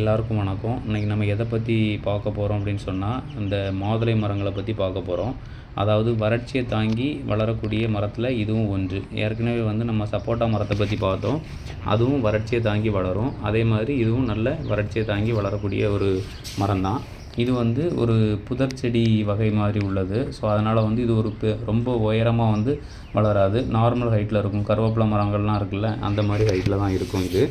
எல்லாருக்கும் வணக்கம். இன்றைக்கி நம்ம எதை பற்றி பார்க்க போகிறோம் அப்படின்னு சொன்னால் இந்த மாதுளை மரங்களை பற்றி பார்க்க போகிறோம் அதாவது வறட்சியை தாங்கி வளரக்கூடிய மரத்தில் இதுவும் ஒன்று. ஏற்கனவே வந்து நம்ம சப்போட்டா மரத்தை பற்றி பார்த்தோம். அதுவும் வறட்சியை தாங்கி வளரும். அதே மாதிரி இதுவும் நல்ல வறட்சியை தாங்கி வளரக்கூடிய ஒரு மரம் தான் இது வந்து ஒரு புதர் செடி வகை மாதிரி உள்ளது. ஸோ அதனால் வந்து இது ஒரு பெ ரொம்ப உயரமாக வந்து வளராது. நார்மல் ஹைட்டில் இருக்கும். கருவேப்பிலை மரங்கள்லாம் இருக்குல்ல அந்த மாதிரி ஹைட்டில் தான் இருக்கும் இது.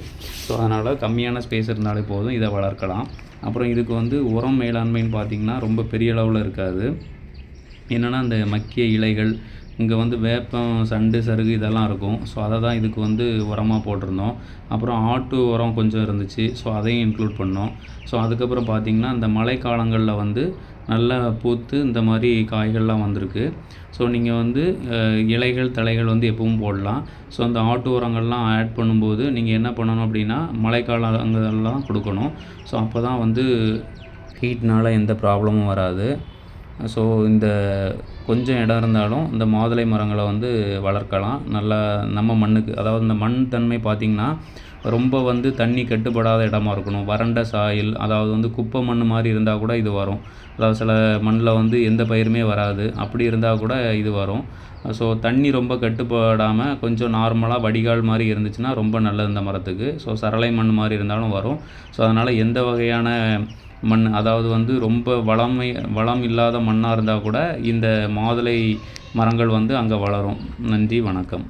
ஸோ அதனால் கம்மியான ஸ்பேஸ் இருந்தாலே போதும் இதை வளர்க்கலாம். அப்புறம் இதுக்கு வந்து உரம் மேலாண்மைன்னு பார்த்திங்கன்னா ரொம்ப பெரிய அளவில் இருக்காது. என்னென்னா அந்த மக்கிய இலைகள் இங்கே வந்து வேப்பம் சண்டு சருகு இதெல்லாம் இருக்கும். ஸோ அதை தான் இதுக்கு வந்து உரமாக போட்டிருந்தோம். அப்புறம் ஆட்டு உரம் கொஞ்சம் இருந்துச்சு. ஸோ அதையும் இன்க்ளூட் பண்ணோம். ஸோ அதுக்கப்புறம் பார்த்திங்கன்னா இந்த மழைக்காலங்களில் வந்து நல்லா பூத்து இந்த மாதிரி காய்கள்லாம் வந்திருக்கு. ஸோ நீங்கள் வந்து இலைகள் தலைகள் வந்து எப்பவும் போடலாம். ஸோ அந்த ஆட்டு உரங்கள்லாம் ஆட் பண்ணும்போது நீங்கள் என்ன பண்ணணும் அப்படின்னா மழைக்காலங்கள்லாம் கொடுக்கணும். ஸோ அப்போ தான் வந்து ஹீட்னால் எந்த ப்ராப்ளமும் வராது. ஸோ இந்த கொஞ்சம் இடம் இருந்தாலும் இந்த மாதுளை மரங்களை வந்து வளர்க்கலாம். நல்லா நம்ம மண்ணுக்கு அதாவது இந்த மண் தன்மை பார்த்திங்கன்னா ரொம்ப வந்து தண்ணி கட்டுப்படாத இடமா இருக்கணும். வறண்ட சாயில் அதாவது வந்து குப்பை மண் மாதிரி இருந்தால் கூட இது வரும். அதாவது சில மண்ணில் வந்து எந்த பயிருமே வராது. அப்படி இருந்தால் கூட இது வரும். ஸோ தண்ணி ரொம்ப கட்டுப்படாமல் கொஞ்சம் நார்மலாக வடிகால் மாதிரி இருந்துச்சுன்னா ரொம்ப நல்லது இந்த மரத்துக்கு. ஸோ சரளை மண் மாதிரி இருந்தாலும் வரும். ஸோ அதனால் எந்த வகையான மண் அதாவது வந்து ரொம்ப வளமை வளம் இல்லாத மண்ணாக இருந்தால் கூட இந்த மாதுளை மரங்கள் வந்து அங்கே வளரும். நன்றி வணக்கம்.